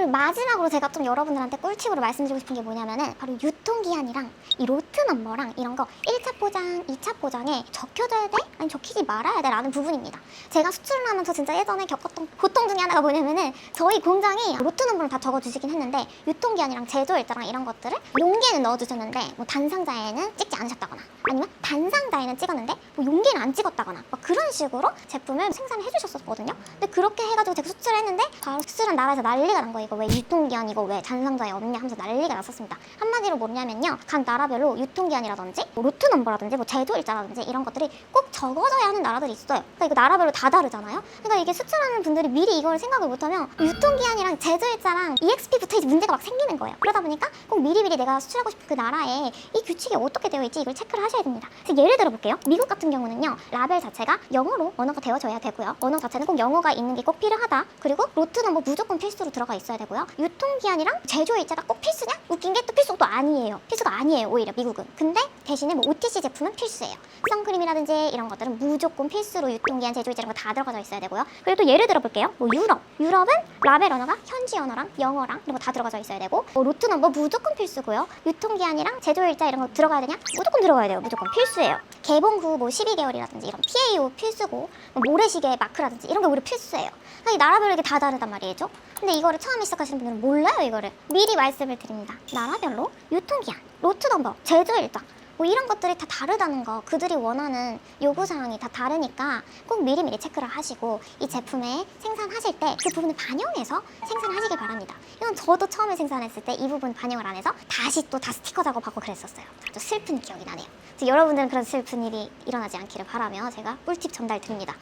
그리고 마지막으로 제가 좀 여러분들한테 꿀팁으로 말씀드리고 싶은 게 뭐냐면은 바로 유통기한이랑 이 로트 넘버랑 이런 거 1차 포장, 2차 포장에 적혀져야 돼? 아니 적히지 말아야 돼? 라는 부분입니다. 제가 수출을 하면서 진짜 예전에 겪었던 고통 중에 하나가 뭐냐면은 저희 공장이 로트 넘버를 다 적어주시긴 했는데 유통기한이랑 제조일자랑 이런 것들을 용기에는 넣어주셨는데 뭐 단상자에는 찍지 않으셨다거나 아니면 단상자에는 찍었는데 뭐 용기는 안 찍었다거나 막 그런 식으로 제품을 생산을 해주셨었거든요. 근데 그렇게 해가지고 제가 수출을 했는데 바로 수출한 나라에서 난리가 난 거예요. 이거 왜 유통기한 이거 왜 단상자에 없냐 하면서 난리가 났었습니다. 한마디로 뭐냐면요. 각 나라별로 유통기한이라든지 뭐 로트 넘버라든지 뭐 제조일자라든지 이런 것들이 꼭 적어져야 하는 나라들이 있어요. 그러니까 이거 나라별로 다 다르잖아요. 그러니까 이게 수출하는 분들이 미리 이걸 생각을 못하면 유통기한이랑 제조일자랑 EXP 붙어있지 문제가 막 생기는 거예요. 그러다 보니까 꼭 미리미리 내가 수출하고 싶은 그 나라에 이 규칙이 어떻게 되어 있지 이걸 체크를 하셔야 됩니다. 그래서 예를 들어 볼게요. 미국 같은 경우는요. 라벨 자체가 영어로 언어가 되어져야 되고요. 언어 자체는 꼭 영어가 있는 게 꼭 필요하다. 그리고 로트 넘버 무조건 필수로 들어가 있어야 되고요. 유통기한이랑 제조일자가 꼭 필수냐? 웃긴 게 또 필수가 또 아니에요. 필수가 아니에요. 오히려 미국은. 근데 대신에 뭐 OTC 제품은 필수예요. 선크림이라든지 이런 것들은 무조건 필수로 유통기한 제조일자 이런 거 다 들어가져 있어야 되고요. 그리고 또 예를 들어 볼게요. 뭐 유럽. 유럽은 라벨 언어가 현지 언어랑 영어랑 이런 거 다 들어가져 있어야 되고 뭐 로트 넘버 무조건 필수고요. 유통기한이랑 제조일자 이런 거 들어가야 되냐? 무조건 들어가야 돼요. 무조건 필수예요. 개봉 후 뭐 12개월이라든지 이런 PAO 필수고 뭐 모래시계 마크라든지 이런 게 우리 필수예요. 그러니까 이 나라별로 이게 다 다르단 말이죠. 근데 이거를 처음에 시작하시는 분들은 몰라요 이거를. 미리 말씀을 드립니다. 나라별로 유통기한, 로트 넘버, 제조일자 뭐 이런 것들이 다 다르다는 거 그들이 원하는 요구 사항이 다 다르니까 꼭 미리미리 체크를 하시고 이 제품에 생산하실 때 그 부분을 반영해서 생산하시길 바랍니다. 이건 저도 처음에 생산했을 때 이 부분 반영을 안 해서 다시 또 다 스티커 작업하고 그랬었어요. 아주 슬픈 기억이 나네요. 여러분들은 그런 슬픈 일이 일어나지 않기를 바라며 제가 꿀팁 전달 드립니다.